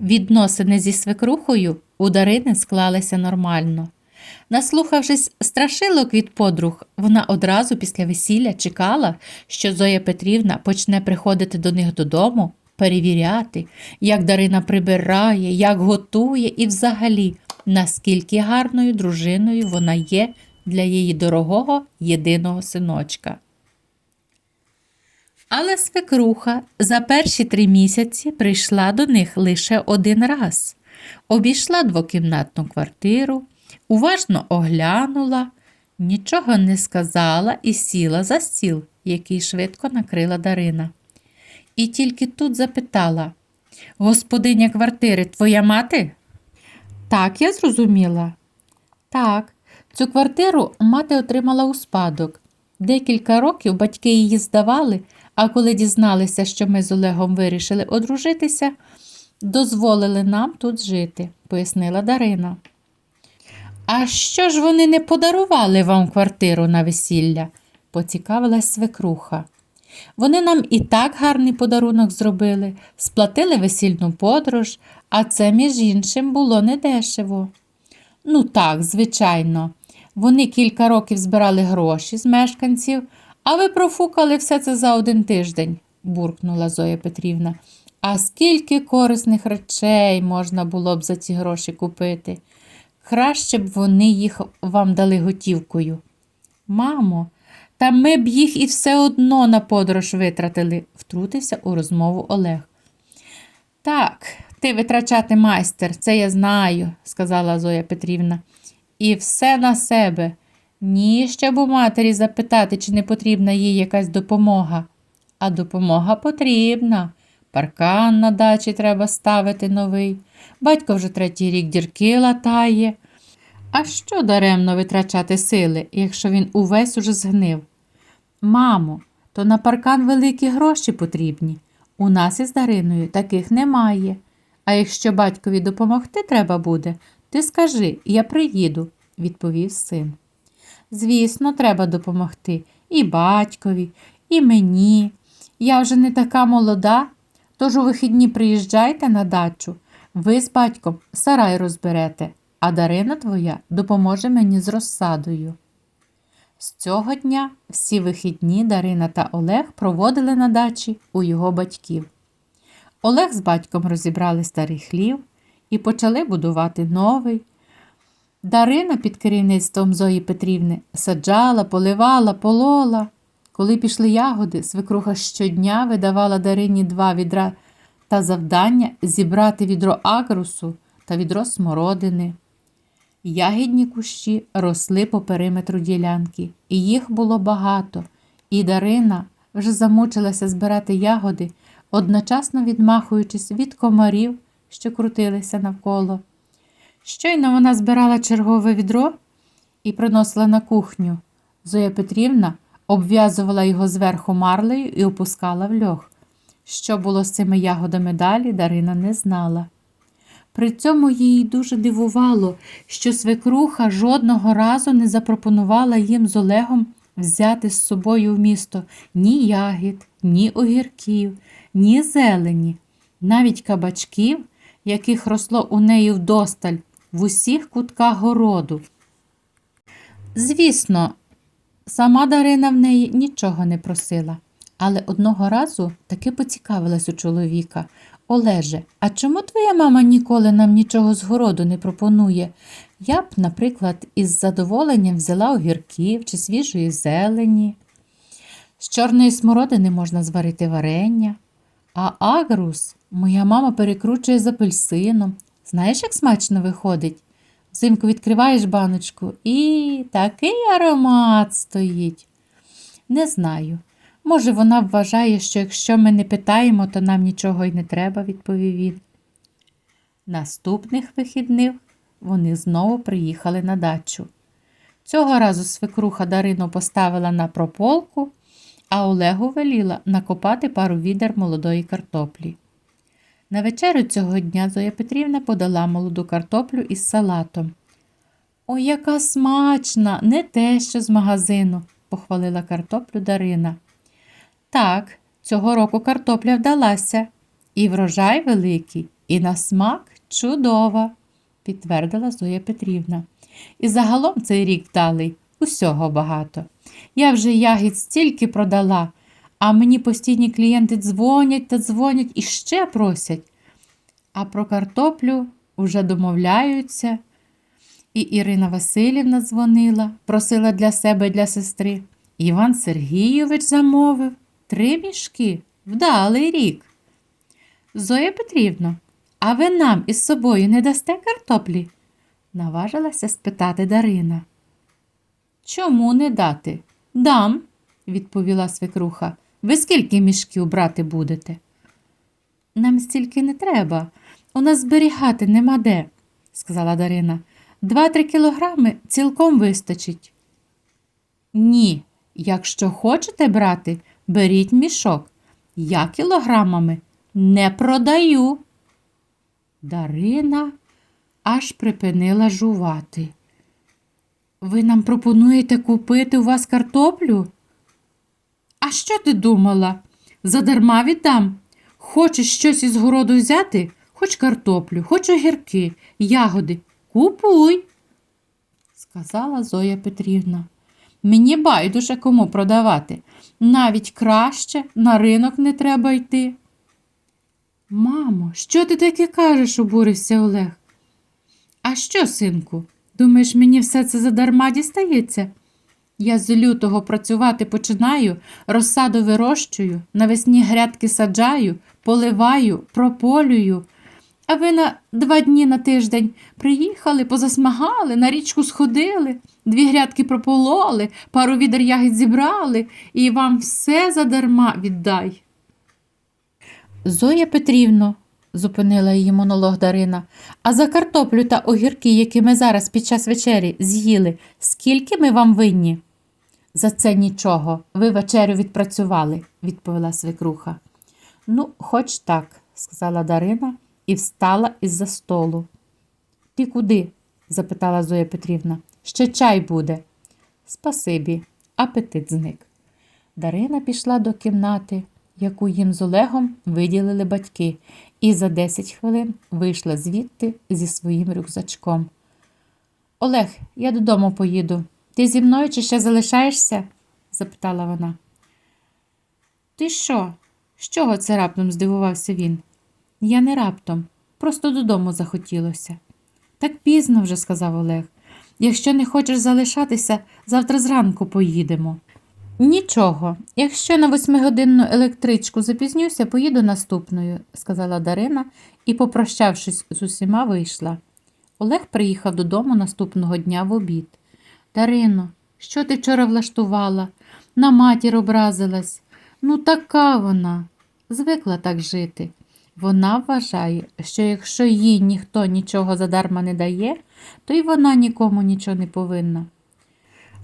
Відносини зі свекрухою у Дарини склалися нормально. Наслухавшись страшилок від подруг, вона одразу після весілля чекала, що Зоя Петрівна почне приходити до них додому, перевіряти, як Дарина прибирає, як готує і взагалі, наскільки гарною дружиною вона є для її дорогого єдиного синочка. Але свекруха за перші три місяці прийшла до них лише один раз, обійшла двокімнатну квартиру, уважно оглянула, нічого не сказала і сіла за стіл, який швидко накрила Дарина. І тільки тут запитала: Господиня квартири, твоя мати? Так, я зрозуміла. Так, цю квартиру мати отримала у спадок. Декілька років батьки її здавали, а коли дізналися, що ми з Олегом вирішили одружитися, дозволили нам тут жити, пояснила Дарина. А що ж вони не подарували вам квартиру на весілля? поцікавилась свекруха. Вони нам і так гарний подарунок зробили, сплатили весільну подорож, а це, між іншим, було недешево. Ну так, звичайно. Вони кілька років збирали гроші з мешканців, а ви профукали все це за один тиждень, буркнула Зоя Петрівна. А скільки корисних речей можна було б за ці гроші купити? Краще б вони їх вам дали готівкою. Мамо, та ми б їх і все одно на подорож витратили, втрутився у розмову Олег. Так, ти витрачати майстер, це я знаю, сказала Зоя Петрівна. І все на себе. Ні, щоб у матері запитати, чи не потрібна їй якась допомога. А допомога потрібна. Паркан на дачі треба ставити новий. Батько вже третій рік дірки латає. А що даремно витрачати сили, якщо він увесь уже згнив? Мамо, то на паркан великі гроші потрібні. У нас із Дариною таких немає. А якщо батькові допомогти треба буде, ти скажи, я приїду, відповів син. Звісно, треба допомогти і батькові, і мені. Я вже не така молода, тож у вихідні приїжджайте на дачу. Ви з батьком сарай розберете, а Дарина твоя допоможе мені з розсадою. З цього дня всі вихідні Дарина та Олег проводили на дачі у його батьків. Олег з батьком розібрали старий хлів і почали будувати новий. Дарина під керівництвом Зої Петрівни саджала, поливала, полола. Коли пішли ягоди, свекруха щодня видавала Дарині два відра та завдання зібрати відро агрусу та відро смородини. Ягідні кущі росли по периметру ділянки, і їх було багато, і Дарина вже замучилася збирати ягоди, одночасно відмахуючись від комарів, що крутилися навколо. Щойно вона збирала чергове відро і приносила на кухню. Зоя Петрівна обв'язувала його зверху марлею і опускала в льох. Що було з цими ягодами далі, Дарина не знала. При цьому її дуже дивувало, що свекруха жодного разу не запропонувала їм з Олегом взяти з собою в місто ні ягід, ні огірків, ні зелені, навіть кабачків, яких росло у неї вдосталь в усіх кутках городу. Звісно, сама Дарина в неї нічого не просила, але одного разу таки поцікавилась у чоловіка. Олеже, а чому твоя мама ніколи нам нічого з городу не пропонує? Я б, наприклад, із задоволенням взяла огірків чи свіжої зелені. З чорної смородини можна зварити варення, а агрус моя мама перекручує з апельсином. Знаєш, як смачно виходить? Взимку відкриваєш баночку і такий аромат стоїть. Не знаю. Може, вона вважає, що якщо ми не питаємо, то нам нічого й не треба, відповів він. Наступних вихідних вони знову приїхали на дачу. Цього разу свекруха Дарину поставила на прополку, а Олегу веліла накопати пару відер молодої картоплі. На вечерю цього дня Зоя Петрівна подала молоду картоплю із салатом. Ой, яка смачна, не те, що з магазину, похвалила картоплю Дарина. Так, цього року картопля вдалася, і врожай великий, і на смак чудова, підтвердила Зоя Петрівна. І загалом цей рік вдалий, усього багато. Я вже ягід стільки продала, а мені постійні клієнти дзвонять та дзвонять і ще просять. А про картоплю вже домовляються. І Ірина Васильівна дзвонила, просила для себе для сестри. Іван Сергійович замовив три мішки. Вдалий рік. Зоя Петрівно, а ви нам із собою не дасте картоплі? наважилася спитати Дарина. Чому не дати? Дам, відповіла свекруха. Ви скільки мішків брати будете? Нам стільки не треба. У нас зберігати нема де, сказала Дарина. Два-три кілограми цілком вистачить. Ні, якщо хочете брати, беріть мішок. Я кілограмами не продаю. Дарина аж припинила жувати. Ви нам пропонуєте купити у вас картоплю? А що ти думала? Задарма віддам. Хочеш щось із городу взяти, хоч картоплю, хоч огірки, ягоди. Купуй, сказала Зоя Петрівна. Мені байдуже кому продавати. Навіть краще на ринок не треба йти. Мамо, що ти таке кажеш? обурився Олег. А що, синку? Думаєш, мені все це задарма дістається? Я з лютого працювати починаю, розсаду вирощую, навесні грядки саджаю, поливаю, прополюю. А ви на два дні на тиждень приїхали, позасмагали, на річку сходили, дві грядки пропололи, пару відер ягід зібрали, і вам все задарма віддай. Зоя Петрівно, зупинила її монолог Дарина, а за картоплю та огірки, які ми зараз під час вечері з'їли, скільки ми вам винні? За це нічого. Ви вечерю відпрацювали, відповіла свекруха. Ну, хоч так, сказала Дарина і встала із-за столу. Ти куди? запитала Зоя Петрівна. Ще чай буде. Спасибі, апетит зник. Дарина пішла до кімнати, яку їм з Олегом виділили батьки, і за 10 хвилин вийшла звідти зі своїм рюкзачком. Олег, я додому поїду. Ти зі мною чи ще залишаєшся? запитала вона. Ти що? З чого це раптом здивувався він? Я не раптом, просто додому захотілося. Так пізно вже, сказав Олег. Якщо не хочеш залишатися, завтра зранку поїдемо. Нічого, якщо на восьмигодинну електричку запізнюся, поїду наступною, сказала Дарина і, попрощавшись з усіма, вийшла. Олег приїхав додому наступного дня в обід. Дарино, що ти вчора влаштувала? На матір образилась. Ну, така вона. Звикла так жити. Вона вважає, що якщо їй ніхто нічого задарма не дає, то й вона нікому нічого не повинна.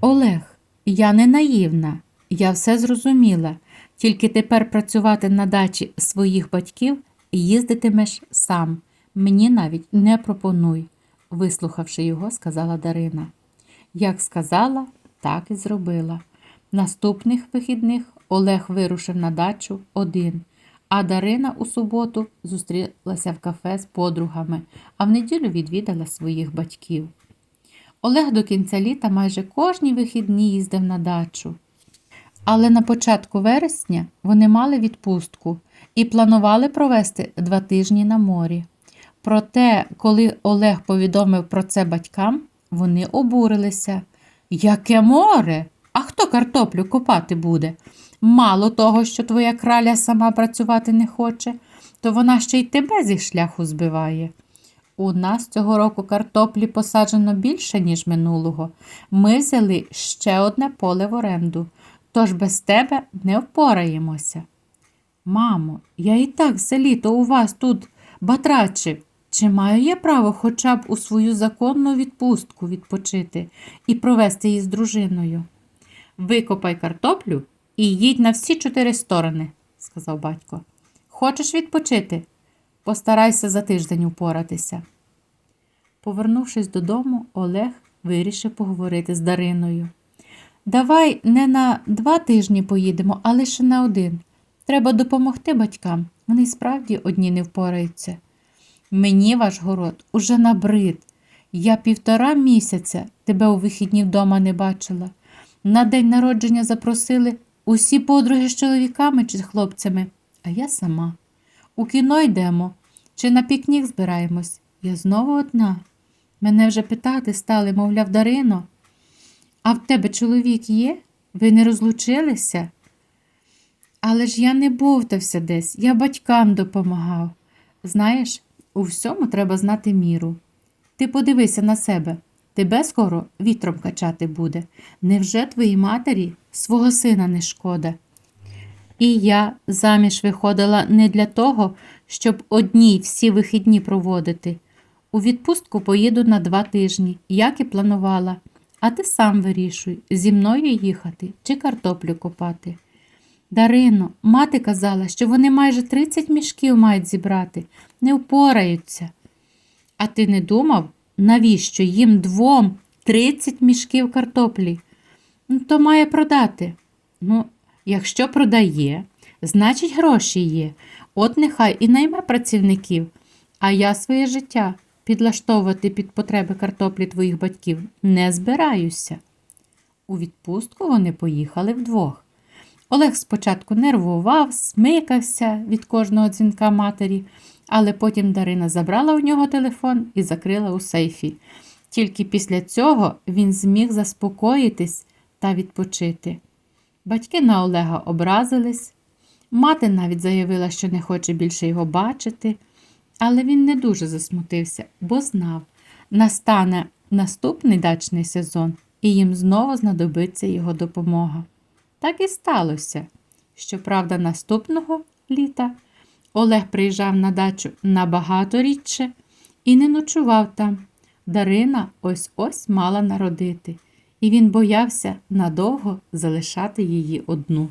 Олег, я не наївна, я все зрозуміла. Тільки тепер працювати на дачі своїх батьків їздитимеш сам. Мені навіть не пропонуй, вислухавши його, сказала Дарина. Як сказала, так і зробила. Наступних вихідних Олег вирушив на дачу один, а Дарина у суботу зустрілася в кафе з подругами, а в неділю відвідала своїх батьків. Олег до кінця літа майже кожні вихідні їздив на дачу. Але на початку вересня вони мали відпустку і планували провести два тижні на морі. Проте, коли Олег повідомив про це батькам, вони обурилися. Яке море? А хто картоплю копати буде? Мало того, що твоя краля сама працювати не хоче, то вона ще й тебе зі шляху збиває. У нас цього року картоплі посаджено більше, ніж минулого. Ми взяли ще одне поле в оренду, тож без тебе не впораємося. Мамо, я і так все літо у вас тут батрачив. Чи маю я право хоча б у свою законну відпустку відпочити і провести її з дружиною? Викопай картоплю і їдь на всі чотири сторони, сказав батько. Хочеш відпочити? Постарайся за тиждень упоратися. Повернувшись додому, Олег вирішив поговорити з Дариною. Давай не на два тижні поїдемо, а лише на один. Треба допомогти батькам. Вони справді одні не впораються. Мені ваш город уже набрид. Я півтора місяця тебе у вихідні вдома не бачила. На день народження запросили усі подруги з чоловіками чи з хлопцями, а я сама. У кіно йдемо чи на пікнік збираємось. Я знову одна. Мене вже питати стали, мовляв, Дарино. А в тебе чоловік є? Ви не розлучилися? Але ж я не бовтався десь, я батькам допомагав. Знаєш, у всьому треба знати міру. Ти подивися на себе, тебе скоро вітром качати буде. Невже твоїй матері свого сина не шкода? І я заміж виходила не для того, щоб одній всі вихідні проводити. У відпустку поїду на два тижні, як і планувала. А ти сам вирішуй, зі мною їхати чи картоплю копати. Дарино, мати казала, що вони майже 30 мішків мають зібрати, не впораються. А ти не думав, навіщо їм двом 30 мішків картоплі? Ну, то має продати. Ну, якщо продає, значить гроші є. От нехай і найме працівників. А я своє життя підлаштовувати під потреби картоплі твоїх батьків не збираюся. У відпустку вони поїхали вдвох. Олег спочатку нервував, смикався від кожного дзвінка матері, але потім Дарина забрала у нього телефон і закрила у сейфі. Тільки після цього він зміг заспокоїтись та відпочити. Батьки на Олега образились, мати навіть заявила, що не хоче більше його бачити, але він не дуже засмутився, бо знав, настане наступний дачний сезон, і їм знову знадобиться його допомога. Так і сталося. Щоправда, наступного літа Олег приїжджав на дачу набагато рідше і не ночував там. Дарина ось ось мала народити, і він боявся надовго залишати її одну.